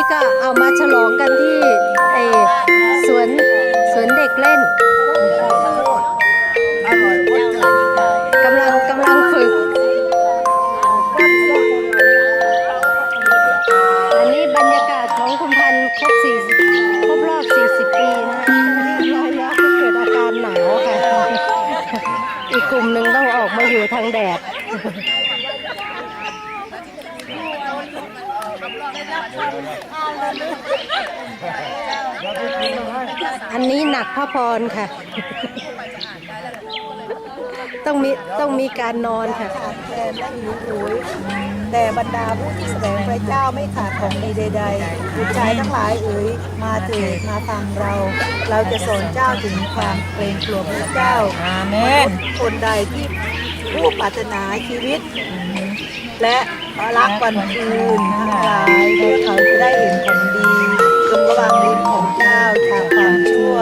นี้ก็เอามาฉลองกันที่เอสวนสวนเด็กเล่นกำลังกำลังฝึก อันนี้บรรยากาศของคุณพันครบ40ครบรอบ 40 ปีนะคะร้อยแล้วเกิดอาการหนาวค่ะ อีกกลุ่มหนึ่งต้องออกมาอยู่ทางแดด อันนี้หนักพระพรค่ะ ต้องมีต้องมีการนอนค่ะขาดแคลนและหิวโหยแต่บรรดาผู้ที่แสวงพระเจ้าไม่ขาดของดีใดๆบุตรชายทั้งหลายเอ๋ยมาเถิดมาฟังเรา เราจะสอนเจ้าถึงความเกรงกลัวพระเจ้าอาเมนคนใดที่ผู้ปรารถนาชีวิต และรักวันคืนทั้งหลายพวกเขาจะได้เห็นของดีจงระวังลิ้นของเจ้าจากความชั่ว